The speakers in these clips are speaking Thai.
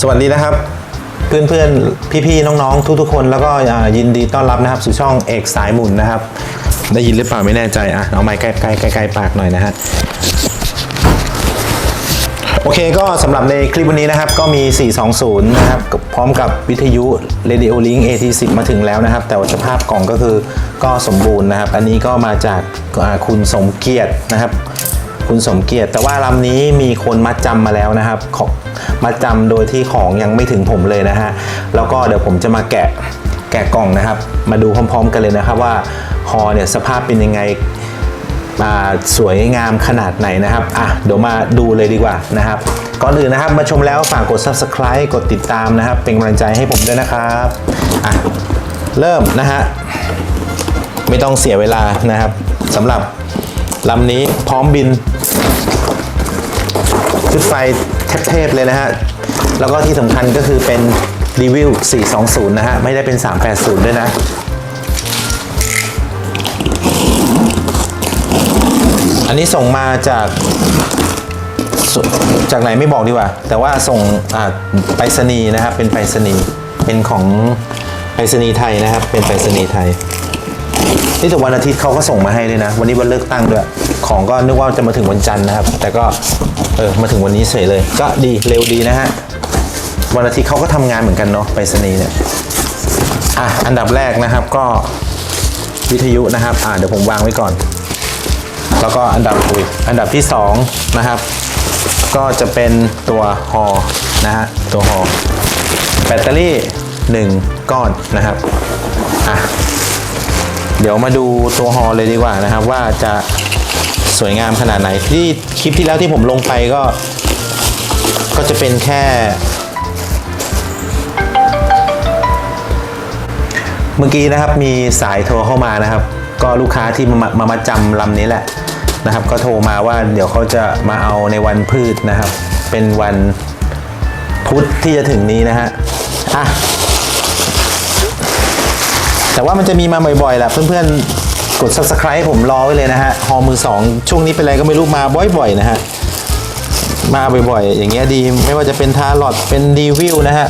สวัสดีนะครับ เพื่อนๆพี่ๆน้องๆ ทุกๆคน แล้วก็ยินดีต้อนรับนะครับ สู่ช่องเอกสายหมุนนะครับ ได้ยินหรือเปล่าไม่แน่ใจอะเอาไม้ใกล้ๆใกล้ๆปากหน่อยนะฮะโอเคก็สำหรับในคลิปวันนี้นะครับก็มี 420 นะครับ พร้อมกับวิทยุ Radio Link AT10 มาถึงแล้วนะครับ แต่ว่าสภาพกล่องก็คือก็สมบูรณ์นะครับ อันนี้ก็มาจากคุณสมเกียรตินะครับ คุณสมเกียรติ แต่ว่าลำนี้มีคนมัดจำมาแล้วนะครับของมัดจำโดยที่ของยังไม่ถึงผมเลยนะฮะแล้วก็เดี๋ยวผมจะมาแกะแกะกล่องนะครับ มาดูพร้อม ๆ กันเลยนะครับว่าฮอเนี่ยสภาพเป็นยังไงมาสวยงามขนาดไหนนะครับ อะ เดี๋ยวมาดูเลยดีกว่านะครับ ก่อนอื่นนะครับ มาชมแล้วฝากกด subscribe กดติดตามนะครับ เป็นกำลังใจให้ผมด้วยนะครับ อะ เริ่มนะฮะ ไม่ต้องเสียเวลานะครับสำหรับลำนี้พร้อมบิน ชุดไฟเทพๆเลยนะฮะ แล้วก็ที่สำคัญก็คือเป็นรีวิว 420 นะฮะ ไม่ได้เป็น 380 ด้วยนะอันนี้ส่งมาจากจากไหนไม่บอกดีกว่า แต่ว่าส่งไปรษณีย์นะครับเป็นไปรษณีย์เป็นของไปรษณีย์ไทยนะครับ เป็นไปรษณีย์ไทย นี่แต่วันอาทิตย์เขาก็ส่งมาให้เลยนะ วันนี้วันเลือกตั้งด้วย ของก็นึกว่าจะมาถึงวันจันทร์นะครับ แต่ก็เออมาถึงวันนี้เฉยเลย ก็ดีเร็วดีนะฮะวันอาทิตย์เขาก็ทำงานเหมือนกันเนาะไปรษณีย์เนี่ยอะอันดับแรกนะครับก็วิทยุนะครับอ่าเดี๋ยวผมวางไว้ก่อน แล้วก็อันดับอุ๊ยอันดับที่สองนะครับ ก็จะเป็นตัวฮอนะฮะตัวฮอแบตเตอรี่หนึ่งก้อนนะครับอะ เดี๋ยวมาดูตัวฮอเลยดีกว่านะครับ ว่าจะสวยงามขนาดไหนที่คลิปที่แล้วที่ผมลงไปก็ ก็จะเป็นแค่ เมื่อกี้นะครับมีสายโทรเข้ามานะครับ ก็ลูกค้าที่มามามาจำลำนี้แหละนะครับ ก็โทรมาว่าเดี๋ยวเขาจะมาเอาในวันพืชนะครับ เป็นวันพุธที่จะถึงนี้นะฮะอะ แต่ว่ามันจะมีมาบ่อยๆแหละเพื่อนๆ กด subscribe ให้ผมรอไว้เลยนะฮะฮอมือสองช่วงนี้เป็นอะไรก็ไม่รู้มาบ่อยๆนะฮะมาบ่อยๆ อย่างเงี้ยดีไม่ว่าจะเป็นทาร์ลอดเป็นรีวิวนะฮะ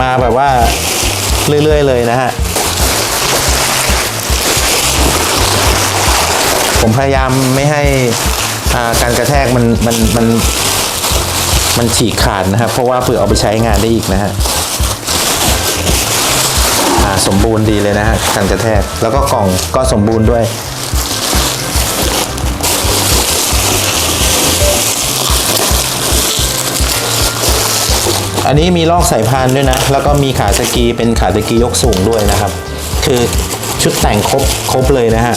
มาแบบว่าเรื่อยๆเลยนะฮะผมพยายามไม่ให้าการกระแทกมันมันมันมันฉีกขาดนะครับ เพราะว่าเผื่อเอาไปใช้งานได้อีกนะฮะ สมบูรณ์ดีเลยนะฮะการกระแทกแล้วก็กล่องก็สมบูรณ์ด้วย อันนี้มีลอกสายพานด้วยนะ แล้วก็มีขาสกีเป็นขาสกียกสูงด้วยนะครับ คือชุดแต่งครบครบเลยนะฮะ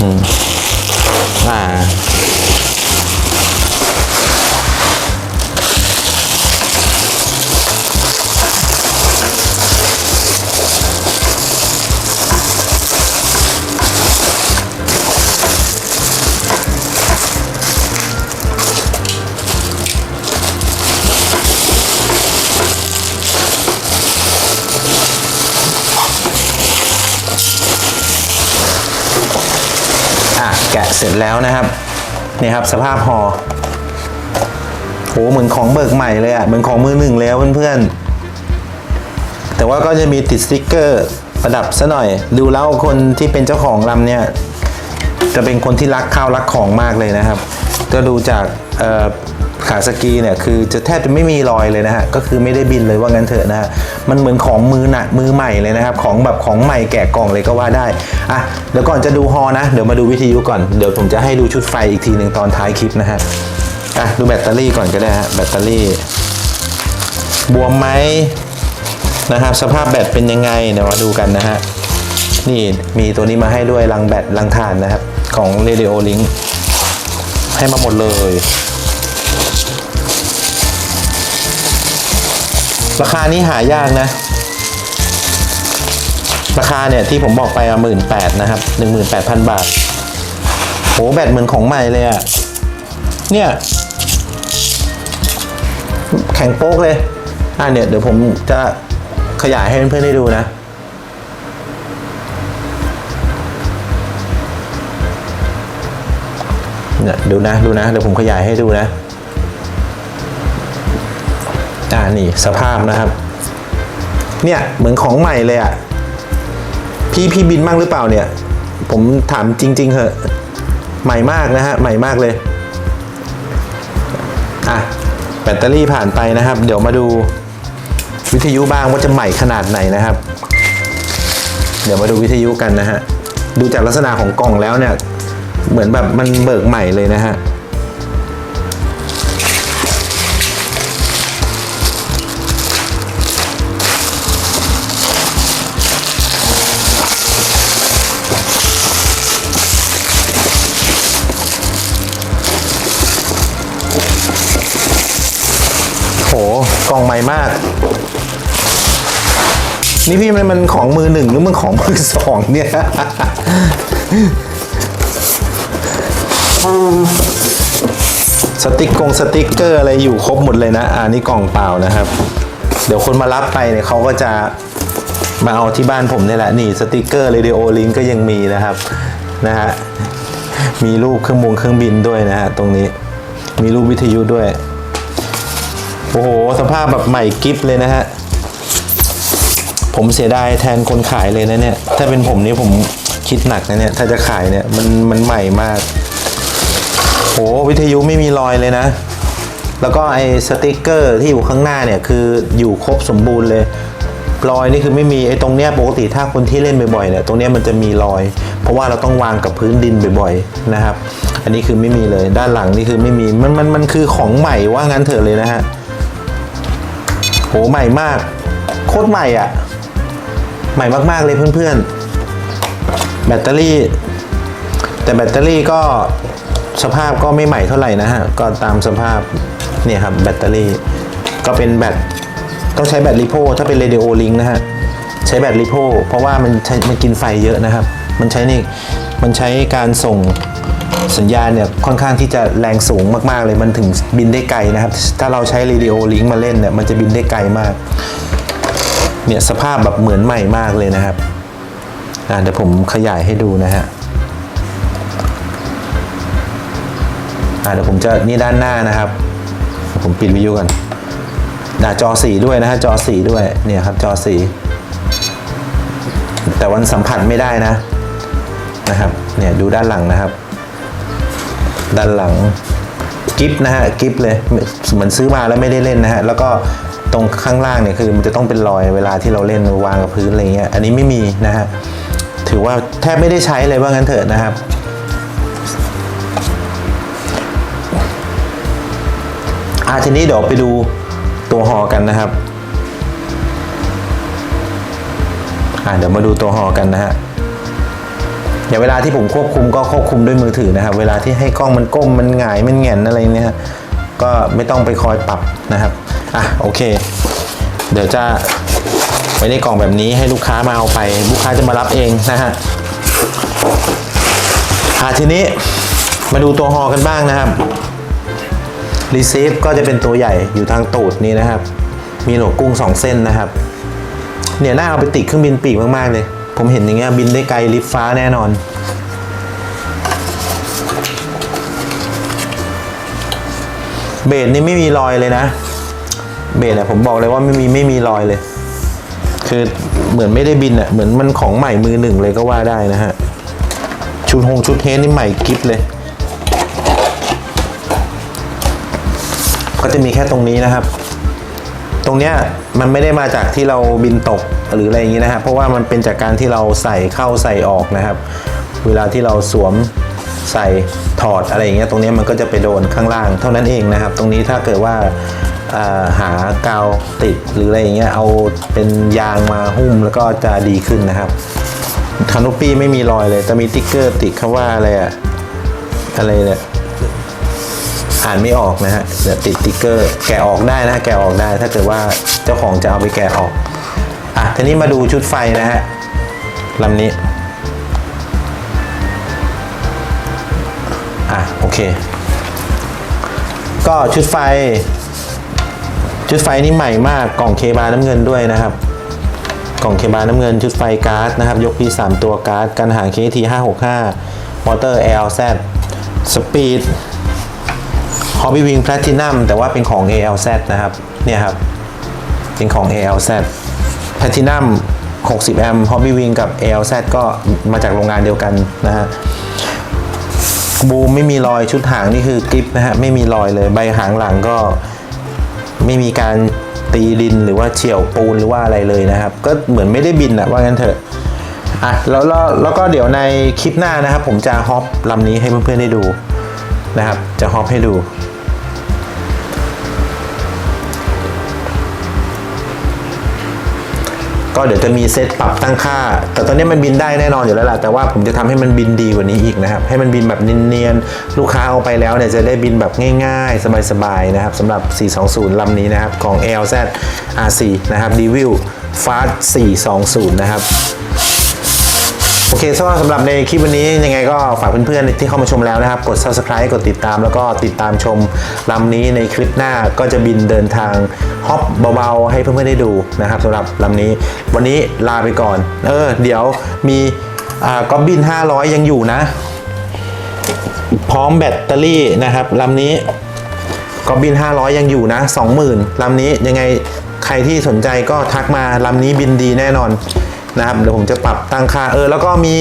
อ่า เสร็จแล้วนะครับนี่ครับสภาพหอโหเหมือนของเบิกใหม่เลยอะ่ะเหมือนของมือหนึ่งแล้วเพื่อนๆแต่ว่าก็จะมีติดสติ๊กเกอร์ประดับซะหน่อย ดูแล้วคนที่เป็นเจ้าของลำเนี่ยจะเป็นคนที่รักข้าวรักของมากเลยนะครับ ก็ดูจากเอ่อ ขาสกีเนี่ยคือจะแทบจะไม่มีรอยเลยนะฮะก็คือไม่ได้บินเลยว่างั้นเถอะนะฮะมันเหมือนของมือหนักมือใหม่เลยนะครับของแบบของใหม่แกะกล่องเลยก็ว่าได้อะเดี๋ยวก่อนจะดูฮอนะ เดี๋ยวมาดูวิทยุก่อนเดี๋ยวผมจะให้ดูชุดไฟอีกทีหนึ่งตอนท้ายคลิปนะฮะอะดูแบตเตอรี่ก่อนก็ได้ฮะแบตเตอรี่ บวมไหมนะครับสภาพแบตเป็นยังไงเดี๋ยวมาดูกันนะฮะนี่มีตัวนี้มาให้ด้วยรังแบตรังถ่านนะครับ ของ Radio Link ให้มาหมดเลย ราคานี้หายากนะ ราคาเนี่ยที่ผมบอกไปอะหมื่นแปดนะครับหนึ่งหมื่นแปดพันบาทโหแบตเหมือนของใหม่เลยอะ่ะ เนี่ย แข็งโป๊กเลย อ่าเนี่ย เดี๋ยวผมจะขยายให้เพื่อนๆได้ดูนะ เนี่ย ดูนะ ดูนะ เดี๋ยวผมขยายให้ดูนะ อ่านี่สภาพนะครับ เนี่ยเหมือนของใหม่เลยอะ่ะ พี่พี่บินมั่งหรือเปล่าเนี่ย ผมถามจริง ๆเหอะ ใหม่มากนะฮะ ใหม่มากเลย อะ แบตเตอรี่ผ่านไปนะครับ เดี๋ยวมาดูวิทยุบ้างว่าจะใหม่ขนาดไหนนะครับ เดี๋ยวมาดูวิทยุกันนะฮะ ดูจากลักษณะของกล่องแล้วเนี่ย เหมือนแบบมันเบิกใหม่เลยนะฮะ องใหม่มาก นี่พี่มันมันของมือหนึ่งหรือมันของมือสองเนี่ยสติกกงสติกเกอร์อะไรอยู่ครบหมดเลยนะอ่านี่กล่องเปล่านะครับ เดี๋ยวคนมารับไปเนี่ยเขาก็จะมาเอาที่บ้านผมนี่แหละนี่สติกเกอร์เรดิโอลิงก็ยังมีนะครับนะฮะมีรูปเครื่องบงเครื่องบินด้วยนะฮะตรงนี้มีรูปวิทยุด้วย โอ้โห สภาพแบบใหม่กิฟเลยนะฮะ ผมเสียดายแทนคนขายเลยนะเนี่ย ถ้าเป็นผมนี่ผมคิดหนักนะเนี่ย ถ้าจะขายเนี่ย มันมันใหม่มาก โห วิทยุไม่มีรอยเลยนะ แล้วก็ไอ้สติกเกอร์ที่อยู่ข้างหน้าเนี่ย คืออยู่ครบสมบูรณ์เลยรอยนี่คือไม่มีไอ้ตรงเนี้ยปกติถ้าคนที่เล่นบ่อยๆเนี่ยตรงเนี้ยมันจะมีรอย เพราะว่าเราต้องวางกับพื้นดินบ่อยๆนะครับ อันนี้คือไม่มีเลยด้านหลังนี่คือไม่มีมันมันมันคือของใหม่ว่างั้นเถอะเลยนะฮะ โหใหม่มาก โคตรใหม่อะ ใหม่มากๆเลยเพื่อนๆ แบตเตอรี่ แต่แบตเตอรี่ก็สภาพก็ไม่ใหม่เท่าไหร่นะฮะ ก็ตามสภาพเนี่ยครับแบตเตอรี่ ก็เป็นแบตต้องใช้แบตลิโพถ้าเป็นเรดิโอลิงนะฮะ ใช้แบตลิโพเพราะว่ามันใช้มันกินไฟเยอะนะครับ มันใช้นี่มันใช้การส่ง สัญญาณเนี่ยค่อนข้างที่จะแรงสูงมากๆเลยมันถึงบินได้ไกลนะครับ ถ้าเราใช้เรดิโอลิงมาเล่นเนี่ยมันจะบินได้ไกลมาก เนี่ยสภาพแบบเหมือนใหม่มากเลยนะครับอะเดี๋ยวผมขยายให้ดูนะฮะอะเดี๋ยวผมจะนี่ด้านหน้านะครับ ผมปิดวิวก่อนหน้าจอสีด้วยนะฮะจอสีด้วยเนี่ยครับจอสีแต่วันสัมผัสไม่ได้นะนะครับเนี่ยดูด้านหลังนะครับ ด้านหลังกิฟนะฮะกิฟเลยเหมือนซื้อมาแล้วไม่ได้เล่นนะฮะแล้วก็ตรงข้างล่างเนี่ยคือมันจะต้องเป็นรอยเวลาที่เราเล่นวางกับพื้นอะไรเงี้ยอันนี้ไม่มีนะฮะถือว่าแทบไม่ได้ใช้เลยว่างั้นเถอะนะครับอะทีนี้เดี๋ยวไปดูตัวหอกันนะครับอะเดี๋ยวมาดูตัวหอกันนะฮะ อย่างเวลาที่ผมควบคุมก็ควบคุมด้วยมือถือนะครับ เวลาที่ให้กล้องมันก้มมันหงายมันแหงนอะไรเนี่ยก็ไม่ต้องไปคอยปรับนะครับอะโอเค เดี๋ยวจะไว้ในกล่องแบบนี้ให้ลูกค้ามาเอาไป ลูกค้าจะมารับเองนะฮะอะทีนี้มาดูตัวหอกันบ้างนะครับรีเซฟก็จะเป็นตัวใหญ่อยู่ทางตูดนี้นะครับ มีโหนกกุ้งสองเส้นนะครับ เนี่ยน่าเอาไปติดเครื่องบินปีกมาก ๆ เลย ผมเห็นอย่างเงี้ยบินได้ไกลลิฟฟ้าแน่นอน เบสนี่ไม่มีรอยเลยนะ เบสอะผมบอกเลยว่าไม่มีไม่มีรอยเลย คือเหมือนไม่ได้บินอะเหมือนมันของใหม่มือหนึ่งเลยก็ว่าได้นะฮะ ชุดฮงชุดเฮดนี่ใหม่กิฟเลย ก็จะมีแค่ตรงนี้นะครับ ตรงเนี้ยมันไม่ได้มาจากที่เราบินตกหรืออะไรอย่างนี้นะครับเพราะว่ามันเป็นจากการที่เราใส่เข้าใส่ออกนะครับ เวลาที่เราสวมใส่ถอดอะไรอย่างเงี้ยตรงเนี้ยมันก็จะไปโดนข้างล่าง เท่านั้นเองนะครับ ตรงนี้ถ้าเกิดว่าาหากาวติดหรืออะไรอย่างเงี้ยเอาเป็นยางมาหุ้มแล้วก็จะดีขึ้นนะครับคานุปี้ไม่มีรอยเลยแต่มีติ๊กเกอร์ติดคำว่าอะไรอะอะไรเนี่ย อ่านไม่ออกนะฮะเดี๋ยวติดติ๊กเกอร์ แกะออกได้นะแกะออกได้ ถ้าเกิดว่าเจ้าของจะเอาไปแกะออกอะทีนี้มาดูชุดไฟนะฮะลำนี้อะโอเค ก็ชุดไฟ ชุดไฟนี่ใหม่มากกล่องเคบาน้ำเงินด้วยนะครับ กล่องเคบาน้ำเงินชุดไฟการ์ดนะครับ ยกพี3ตัวการ์ดกันหาง KT 565 มอเตอร์ LZ สปีด Hobby Wing Platinum แต่ว่าเป็นของ ALZ นะครับ เนี่ยครับ เป็นของ ALZ Platinum 60 แอมป์ Hobby Wing กับ ALZ ก็มาจากโรงงานเดียวกันนะฮะบูมไม่มีรอยชุดหางนี่คือกริปนะฮะ ไม่มีรอยเลยใบหางหลังก็ไม่มีการตีดินหรือว่าเฉี่ยวปูนหรือว่าอะไรเลยนะครับ ก็เหมือนไม่ได้บินอะว่างั้นเถอะอะแล้วแล้วแล้วก็เดี๋ยวในคลิปหน้านะครับ ผมจะฮอปลำนี้ให้เพื่อนๆได้ดู นะครับ จะฮอปให้ดู ก็เดี๋ยวจะมีเซตปรับตั้งค่า แต่ตอนนี้มันบินได้แน่นอนอยู่แล้วล่ะแต่ว่าผมจะทำให้มันบินดีกว่านี้อีกนะครับ ให้มันบินแบบเนียนๆ ลูกค้าเอาไปแล้วเนี่ยจะได้บินแบบง่ายๆ สบายๆ นะครับสำหรับ 420 ลำนี้นะครับ ของ LZ R4 นะครับ Devil Fast 420 นะครับ เคสำหรับสำหรับในคลิปวันนี้ยังไงก็ฝากเพื่อนๆที่เข้ามาชมแล้วนะครับ กด subscribe กดติดตามแล้วก็ติดตามชมลำนี้ในคลิปหน้าก็จะบินเดินทางฮอปเบาๆให้เพื่อนๆได้ดูนะครับสำหรับลำนี้ วันนี้ลาไปก่อน เออ เดี๋ยวมีอ่าก็บิน 500 ยังอยู่นะ พร้อมแบตเตอรี่นะครับลำนี้ก็บิน 500 ยังอยู่นะ 20,000ลำนี้ยังไงใครที่สนใจก็ทักมาลำนี้บินดีแน่นอน นะครับเดี๋ยวผมจะปรับตั้งค่าเออแล้วก็มี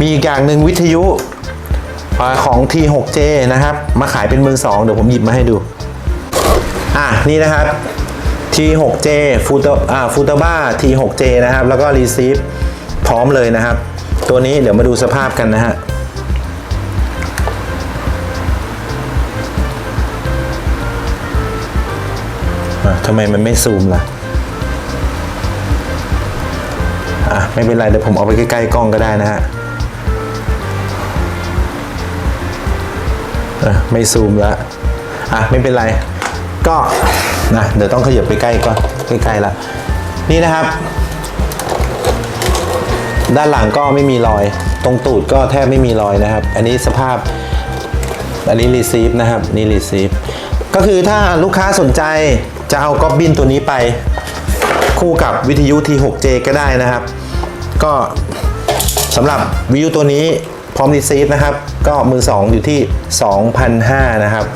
มีอีกอย่างหนึ่งวิทยุของ T6J นะครับ มาขายเป็นมือสองเดี๋ยวผมหยิบมาให้ดู อะ นี่นะครับ T6J ฟูตอ่าฟูตบ้า T6J นะครับ แล้วก็ Receive พร้อมเลยนะครับ ตัวนี้เดี๋ยวมาดูสภาพกันนะฮะอะทำไมมันไม่ซูมล่ะ ไม่เป็นไรเดี๋ยวผมเอาไปใกล้ๆกล้องก็ได้นะฮะไม่ซูมแล้วอะไม่เป็นไร ก็นะเดี๋ยวต้องขยับไปใกล้ก่อนใกล้ๆละนี่นะครับ ด้านหลังก็ไม่มีรอย ตรงตูดก็แทบไม่มีรอยนะครับ อันนี้สภาพอันนี้รีซีฟนะครับนี่รีซีฟก็คือถ้าลูกค้าสนใจจะเอาก๊อบบินตัวนี้ไป คู่กับวิทยุ T6J ก็ได้นะครับ ก็สำหรับวิทยุตัวนี้พร้อมรีซีฟนะครับ ก็มือ 2 อยู่ที่2,500นะครับ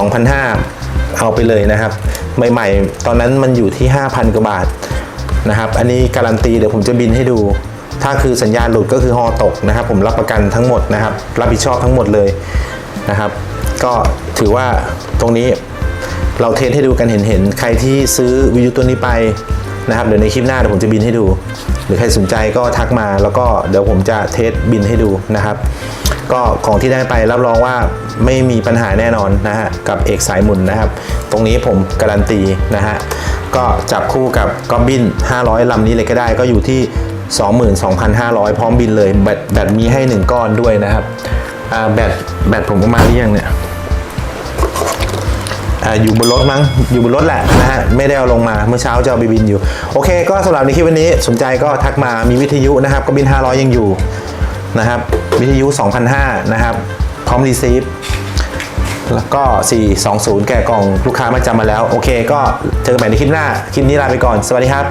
2,500เอาไปเลยนะครับ ใหม่ๆ ตอนนั้นมันอยู่ที่ 5,000 กว่าบาทนะครับ อันนี้การันตีเดี๋ยวผมจะบินให้ดู ถ้าคือสัญญาณหลุดก็คือฮอตกนะครับ ผมรับประกันทั้งหมดนะครับ รับผิดชอบทั้งหมดเลยนะครับ ก็ถือว่าตรงนี้เราเทสให้ดูกันเห็นๆ ใครที่ซื้อวิทยุตัวนี้ไป นะครับเดี๋ยวในคลิปหน้าเดี๋ยวผมจะบินให้ดู หรือใครสนใจก็ทักมาแล้วก็เดี๋ยวผมจะเทสบินให้ดูนะครับ ก็ของที่ได้ไปรับรองว่าไม่มีปัญหาแน่นอนนะฮะกับเอกสายหมุนนะครับ ตรงนี้ผมการันตีนะฮะก็จับคู่กับก็บิน 500 ลำนี้เลยก็ได้ก็อยู่ที่ 22,500 พร้อมบินเลยแบตแบตมีให้ 1 ก้อนด้วยนะครับอ่าแบตแบตผมก็มาหรือยังเนี่ย อยู่บนรถมั้งอยู่บนรถแหละนะฮะไม่ได้เอาลงมาเมื่อเช้าจะเอาไปบินอยู่ โอเค ก็สำหรับในคลิปวันนี้สนใจก็ทักมามีวิทยุนะครับ ก็บิน 500 ยังอยู่นะครับ วิทยุ 2,500 นะครับ พร้อมรีซีฟแล้วก็ 420 แก่กล่องลูกค้ามาจำมาแล้ว โอเค ก็เจอกันใหม่ในคลิปหน้า คลิปนี้ลาไปก่อน สวัสดีครับ